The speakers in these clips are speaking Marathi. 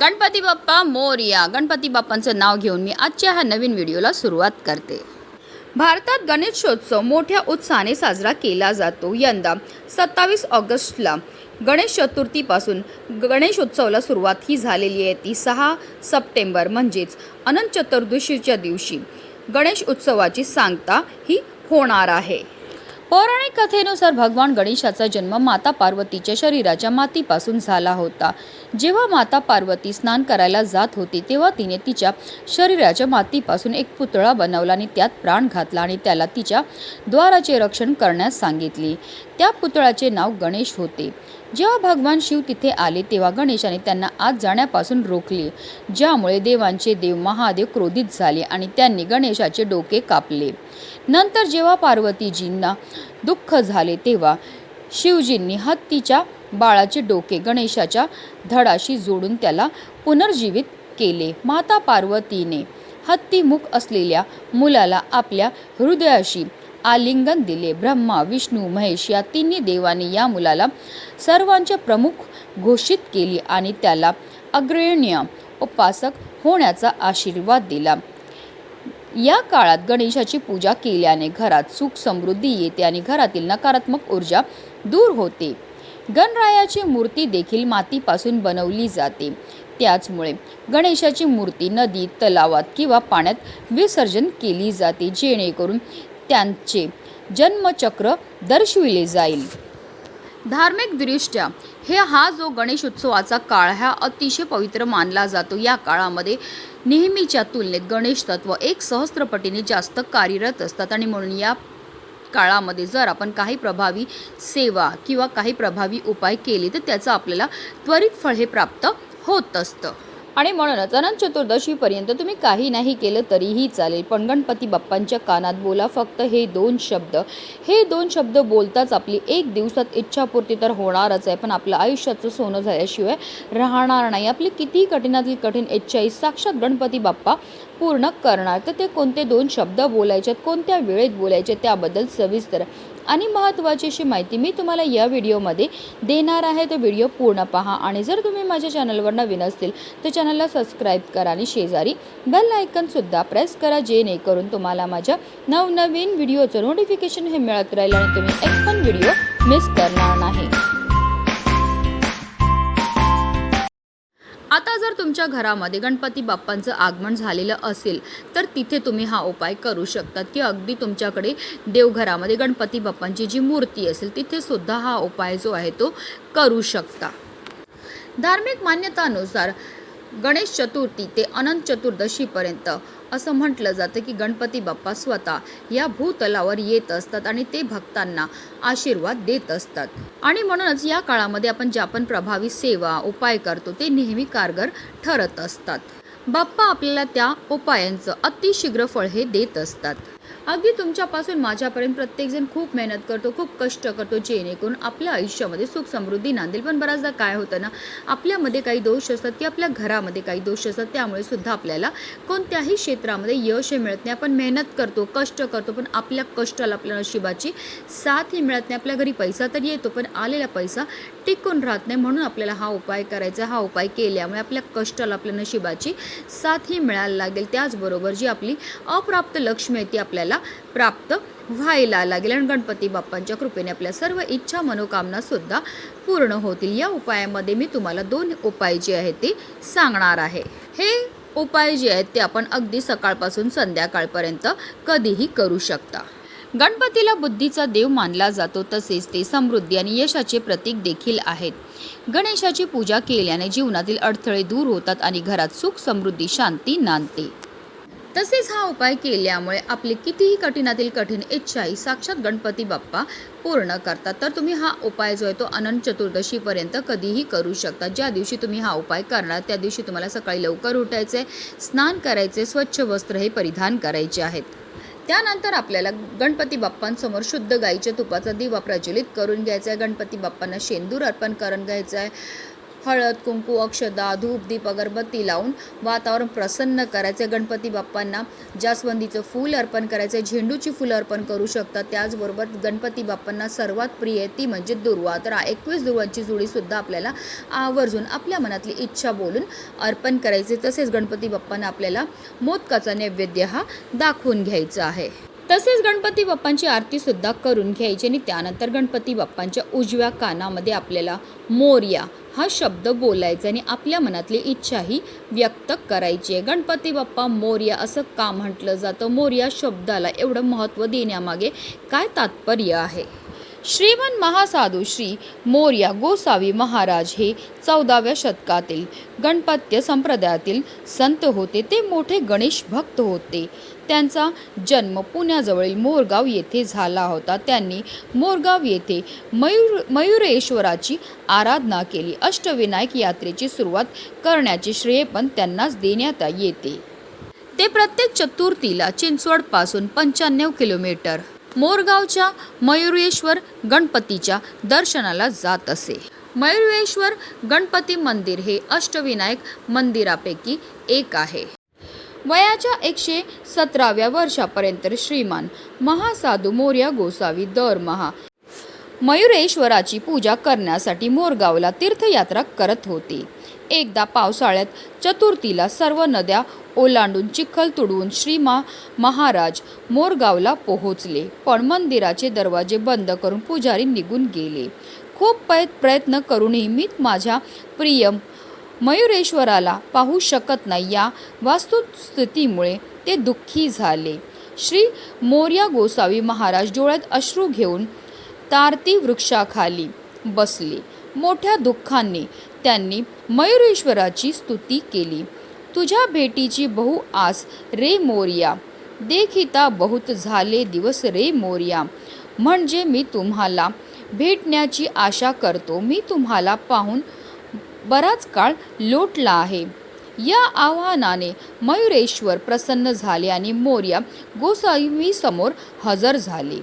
गणपती बाप्पा मोरया. गणपती बाप्पांचं नाव घेऊन मी आजच्या ह्या नवीन व्हिडिओला सुरुवात करते. भारतात गणेशोत्सव मोठ्या उत्साहाने साजरा केला जातो. यंदा सत्तावीस ऑगस्टला गणेश चतुर्थीपासून गणेशोत्सवाला सुरुवात ही झालेली आहे. ती सहा सप्टेंबर म्हणजेच अनंत चतुर्दशीच्या दिवशी गणेश उत्सवाची सांगता ही होणार आहे. पौराणिक कथेनुसार भगवान गणेशाचा जन्म माता पार्वतीच्या शरीराच्या मातीपासून झाला होता. जेव्हा माता पार्वती स्नान करायला जात होती तेव्हा तिने तिच्या शरीराच्या मातीपासून एक पुतळा बनवला आणि त्यात प्राण घातला आणि त्याला तिच्या द्वाराचे रक्षण करण्यास सांगितले. त्या पुतळाचे नाव गणेश होते. जेव्हा भगवान शिव तिथे आले तेव्हा गणेशाने त्यांना आत जाण्यापासून रोखले ज्यामुळे देवांचे देव महादेव क्रोधित झाले आणि त्यांनी गणेशाचे डोके कापले. नंतर जेव्हा पार्वतीजींना दुःख झाले तेव्हा शिवजींनी हत्तीच्या बाळाचे डोके गणेशाच्या धडाशी जोडून त्याला पुनर्जीवित केले. माता पार्वतीने हत्तीमुख असलेल्या मुलाला आपल्या हृदयाशी आलिंगन दिले. ब्रह्मा विष्णू महेश या तिन्ही देवांनी या मुलाला सर्वांचे प्रमुख घोषित केली आणि त्याला अग्रण्य उपासक होण्याचा आशीर्वाद दिला. या काळात गणेशाची पूजा केल्याने घरात सुख समृद्धी येते आणि घरातील नकारात्मक ऊर्जा दूर होते. गणरायाची मूर्ती देखील मातीपासून बनवली जाते. त्याचमुळे गणेशाची मूर्ती नदी तलावात किंवा पाण्यात विसर्जन केली जाते जेणेकरून त्यांचे जन्मचक्र दर्शविले जाईल. धार्मिक दृष्ट्या हे हा जो गणेश उत्सवाचा काळ हा अतिशय पवित्र मानला जातो. या काळामध्ये नेहमीच्या तुलनेत गणेश तत्व एक सहस्त्रपटीने जास्त कार्यरत असतात आणि म्हणून या काळामध्ये जर आपण काही प्रभावी सेवा किंवा काही प्रभावी उपाय केले तर त्याचं आपल्याला त्वरित फळ हे प्राप्त होत असतं. आणि म्हणूनच अनंत चतुर्दशीपर्यंत तुम्ही काही नाही केलं तरीही चालेल. पण गणपती बाप्पांच्या कानात बोला फक्त हे दोन शब्द. हे दोन शब्द बोलताच आपली एक दिवसात इच्छापूर्ती तर होणारच आहे. पण आपलं आयुष्याचं सोनं झाल्याशिवाय राहणार नाही. आपली किती कठीणातील कठीण इच्छाही साक्षात गणपती बाप्पा पूर्ण करणार. तर ते कोणते दोन शब्द बोलायचे कोणत्या वेळेत बोलायचे त्याबद्दल सविस्तर आणि महत्त्वाची अशी माहिती मी तुम्हाला या व्हिडिओमध्ये देणार आहे. तर व्हिडिओ पूर्ण पहा आणि जर तुम्ही माझ्या चॅनलवर नवीन असतील तर चॅनलला सबस्क्राईब करा आणि शेजारी बेल आयकनसुद्धा प्रेस करा जेणेकरून तुम्हाला माझ्या नवनवीन व्हिडिओचं नोटिफिकेशन हे मिळत राहील आणि तुम्ही एक पण व्हिडिओ मिस करणार नाही. आता जर तुमच्या घरामध्ये गणपती बाप्पांचं आगमन झालेलं असेल तर तिथे तुम्ही हा उपाय करू शकतात की अगदी तुमच्याकडे देवघरामध्ये गणपती बाप्पांची जी मूर्ती असेल तिथे सुद्धा हा उपाय जो आहे तो करू शकता. धार्मिक मान्यतानुसार गणेश चतुर्थी ते अनंत चतुर्दशीपर्यंत असं म्हटलं जातं की गणपती बाप्पा स्वतः या भूतलावर येत असतात आणि ते भक्तांना आशीर्वाद देत असतात. आणि म्हणूनच या काळामध्ये आपण ज्या पण प्रभावी सेवा उपाय करतो ते नेहमी कारगर ठरत असतात. बाप्पा आपल्याला त्या उपायांचं अतिशीघ्र फळ हे देत असतात. अगदी तुमच्यापासून माझ्यापर्यंत प्रत्येकजण खूप मेहनत करतो खूप कष्ट करतो जेणेकरून आपल्या आयुष्यामध्ये सुख समृद्धी नांदेल पण बऱ्याचदा काय होतं ना आपल्यामध्ये काही दोष असतात की आपल्या घरामध्ये काही दोष असतात त्यामुळे सुद्धा आपल्याला कोणत्याही क्षेत्रामध्ये यश हे मिळत नाही. आपण मेहनत करतो कष्ट करतो पण आपल्या कष्टाला आपल्या नशिबाची साथ ही मिळत नाही. आपल्या घरी पैसा तर येतो पण आलेला पैसा टिकून राहत नाही. म्हणून आपल्याला हा उपाय करायचा हा उपाय केल्यामुळे आपल्या कष्टाला आपल्या नशिबाची साथ ही मिळायला लागेल. त्याचबरोबर जी आपली अप्राप्त लक्ष्मी आहे ती आपल्याला प्राप्त व्हायला लागेल. आणि गणपती बाप्पांच्या कृपेने आपल्या सर्व इच्छा मनोकामना सुद्धा पूर्ण होतील. या उपायामध्ये मी तुम्हाला दोन उपाय जे आहेत ते सांगणार आहे. हे उपाय जे आहेत ते आपण अगदी सकाळपासून संध्याकाळपर्यंत कधीही करू शकता. गणपतीला बुद्धीचा देव मानला जातो तसेच ते समृद्धी आणि यशाचे प्रतीक देखील आहेत. गणेशाची पूजा केल्याने जीवनातील अडथळे दूर होतात आणि घरात सुख समृद्धी शांती नांदते. तसेच हा उपाय केल्यामुळे आपली कितीही कठीणातील कठीण इच्छाही साक्षात गणपती बाप्पा पूर्ण करतात. तर तुम्ही हा उपाय जो आहे तो अनंत चतुर्दशीपर्यंत कधीही करू शकता. ज्या दिवशी तुम्ही हा उपाय करणार त्या दिवशी तुम्हाला सकाळी लवकर उठायचे स्नान करायचे स्वच्छ वस्त्र हे परिधान करायचे आहेत. त्यानंतर आपल्याला गणपती बाप्पांसमोर शुद्ध गाईच्या तुपाचा दिवा प्रज्वलित करून घ्यायचा आहे. गणपती बाप्पांना शेंदूर अर्पण करून घ्यायचं आहे. हळद कुंकू अक्षदा धूप दीप अगरबत्ती लावून वातावरण प्रसन्न करायचे गणपती बाप्पांना जास्वंदीचं फूल अर्पण करायचं झेंडूची फुलं अर्पण करू शकतात. त्याचबरोबर गणपती बाप्पांना सर्वात प्रिय आहे ती म्हणजे दुर्वा. तर एकवीस दुर्वांची जुडीसुद्धा आपल्याला आवर्जून आपल्या मनातली इच्छा बोलून अर्पण करायचे तसेच गणपती बाप्पांना आपल्याला मोदकाचा नैवेद्य हा दाखवून घ्यायचा आहे. तसेच गणपती बाप्पांची आरती सुद्धा करून घ्यायची आणि त्यानंतर गणपती बाप्पांच्या उजव्या कानामध्ये आपल्याला मोर्या हा शब्द बोलायचा आणि आपल्या मनातली इच्छाही व्यक्त करायची आहे. गणपती बाप्पा मोर्या असं का म्हटलं जातं? मोर्या शब्दाला एवढं महत्त्व देण्यामागे काय तात्पर्य आहे? श्रीमन महासाधू श्री मोर्या गोसावी महाराज हे चौदाव्या शतकातील गणपत्य संप्रदायातील संत होते. ते मोठे गणेश भक्त होते. त्यांचा जन्म पुण्याजवळील मोरगाव येथे झाला होता. त्यांनी मोरगाव येथे मयूर मयुरेश्वराची आराधना केली. अष्टविनायक यात्रेची सुरुवात करण्याचे श्रेय पण त्यांनाच देण्यात येते. ते प्रत्येक चतुर्थीला चिंचवडपासून पंच्याण्णव किलोमीटर मोरगावच्या मयुरेश्वर गणपतीच्या दर्शनाला जात असे. मयुरेश्वर गणपती मंदिर हे अष्टविनायक मंदिरापैकी एक आहे. वयाच्या एकशे सतराव्या वर्षापर्यंत श्रीमान महासाधू मोर्या गोसावी दरमहा मयुरेश्वराची पूजा करण्यासाठी मोरगावला तीर्थयात्रा करत होते. एकदा पावसाळ्यात चतुर्थीला सर्व नद्या ओलांडून चिखल तुडवून श्रीमा महाराज मोरगावला पोहोचले. पण मंदिराचे दरवाजे बंद करून पुजारी निघून गेले. खूप पै प्रयत्न करूनही मी माझ्या प्रिय मयुरेश्वराला पाहू शकत नाही या वास्तुस्थितीमुळे ते दुःखी झाले. श्री मोर्या गोसावी महाराज डोळ्यात अश्रू घेऊन तारती वृक्षाखाली बसले. मोठ्या दुःखाने त्यांनी मयुरेश्वराची स्तुती केली. तुझ्या भेटीची बहु आस रे मोर्या. देखिता बहुत झाले दिवस रे मोर्या. म्हणजे मी तुम्हाला भेटण्याची आशा करतो. मी तुम्हाला पाहून बराच काळ लोटला आहे. या आव्हानाने मयुरेश्वर प्रसन्न झाले आणि मोर्या गोसाईमीसमोर हजर झाले.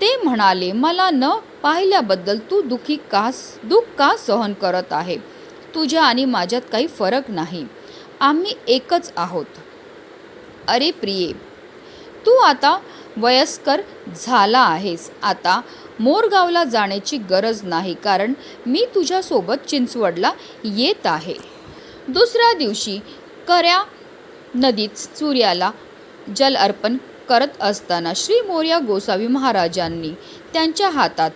ते म्हणाले मला न पाहिल्याबद्दल तू दुःखी का दुःख का सहन करत आहे? तुझ्या आणि माझ्यात काही फरक नाही. आम्ही एकच आहोत. अरे प्रिये तू आता वयस्कर झाला आहेस. आता मोरगावला जाण्याची गरज नाही कारण मी तुझ्यासोबत चिंचवडला येत आहे. दुसऱ्या दिवशी कऱ्या नदीत सूर्याला जल अर्पण करत असताना श्री मोर्या गोसावी महाराजांनी त्यांच्या हातात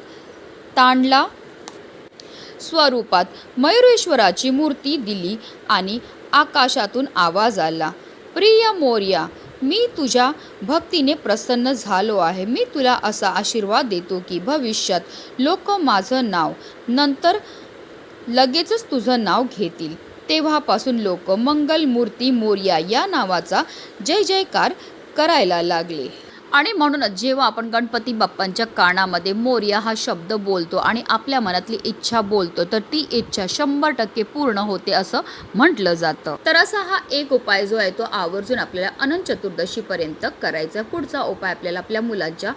तांडला स्वरूपात मयुरेश्वराची मूर्ती दिली आणि आकाशातून आवाज आला प्रिय मोर्या मी तुझ्या भक्तीने प्रसन्न झालो आहे. मी तुला असा आशीर्वाद देतो की भविष्यात लोक माझं नाव नंतर लगेचच तुझं नाव घेतील. तेव्हापासून लोक मंगलमूर्ती मोर्या या नावाचा जय जयकार करायला लागले. आणि म्हणूनच जेव्हा आपण गणपती बाप्पांच्या कानामध्ये मोर्या हा शब्द बोलतो आणि आपल्या मनातली इच्छा बोलतो तर ती इच्छा शंभर टक्के पूर्ण होते असं म्हटलं जातं. तर असा हा एक उपाय जो आहे तो आवर्जून आपल्याला अनंत चतुर्दशीपर्यंत करायचा पुढचा उपाय आपल्याला आपल्या मुलांच्या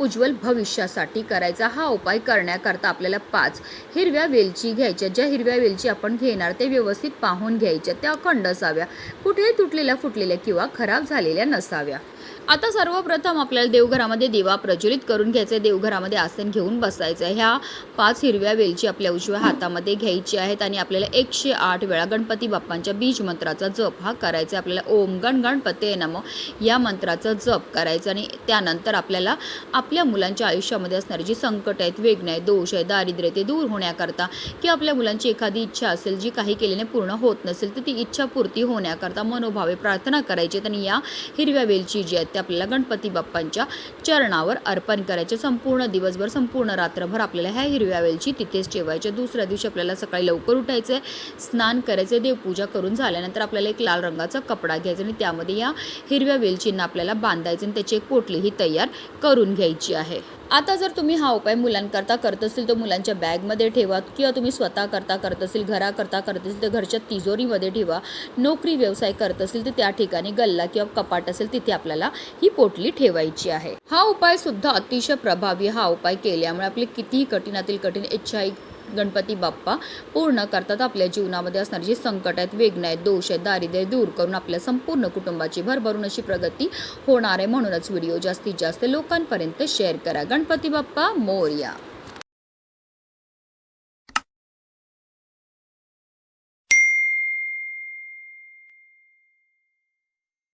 उज्ज्वल भविष्यासाठी करायचा. हा उपाय करण्याकरता आपल्याला पाच हिरव्या वेलची घ्यायच्या. ज्या हिरव्या वेलची आपण घेणार ते व्यवस्थित पाहून घ्यायच्या. त्या अखंड असाव्या. कुठेही तुटलेल्या फुटलेल्या किंवा खराब झालेल्या नसाव्या. आता सर्वप्रथम आपल्याला देवघरामध्ये दिवा प्रज्वलित करून घ्यायचा आहे देवघरामध्ये आसन घेऊन बसायचं आहे ह्या पाच हिरव्या वेलची आपल्या उजव्या हातामध्ये घ्यायची आहेत आणि आपल्याला एकशे आठ वेळा गणपती बाप्पांच्या बीज मंत्राचा जप हा करायचा आहे आपल्याला ओम गण गणपते नम या मंत्राचा जप करायचा आणि त्यानंतर आपल्याला आपल्या मुलांच्या आयुष्यामध्ये असणारी जी संकट आहेत वेगणे आहेत दोष आहे दारिद्र्य ते दूर होण्याकरता किंवा आपल्या मुलांची एखादी इच्छा असेल जी काही केल्याने पूर्ण होत नसेल तर ती इच्छा पूर्ती होण्याकरता मनोभावे प्रार्थना करायची आणि या हिरव्या वेलची जी आहेत ते आपल्याला गणपती बाप्पांच्या चरणावर अर्पण करायचे. संपूर्ण दिवसभर संपूर्ण रात्रभर आपल्याला ह्या हिरव्या वेलची तिथेच ठेवायचे. दुसऱ्या दिवशी आपल्याला सकाळी लवकर उठायचं आहे स्नान करायचं देवपूजा करून झाल्यानंतर आपल्याला एक लाल रंगाचा कपडा घ्यायचा आणि त्यामध्ये या हिरव्या वेलचींना आपल्याला बांधायचं आणि त्याची एक पोटलीही तयार करून घ्यायची आहे. आता जर तुम्ही हा उपाय मुलांकरता करत असेल तर मुलांच्या बॅगमध्ये ठेवा किंवा तुम्ही स्वतः करता करत असेल घराकरता करत असेल तर घरच्या तिजोरीमध्ये ठेवा. नोकरी व्यवसाय करत असेल तर त्या ठिकाणी गल्ला किंवा कपाट असेल तिथे आपल्याला ही पोटली ठेवायची आहे. हा उपाय सुद्धा अतिशय प्रभावी हा उपाय केल्यामुळे आपली कितीही कठीणातील कठीण इच्छा गणपती बाप्पा पूर्ण करतात आपल्या जीवनामध्ये असणारे जे संकट आहेत वेगणे आहेत दोष आहेत दारिद्र्य दूर करून आपल्या संपूर्ण कुटुंबाची भरभरून अशी प्रगती होणार आहे म्हणूनच व्हिडिओ जास्तीत जास्त लोकांपर्यंत शेअर करा. गणपती बाप्पा मोरया.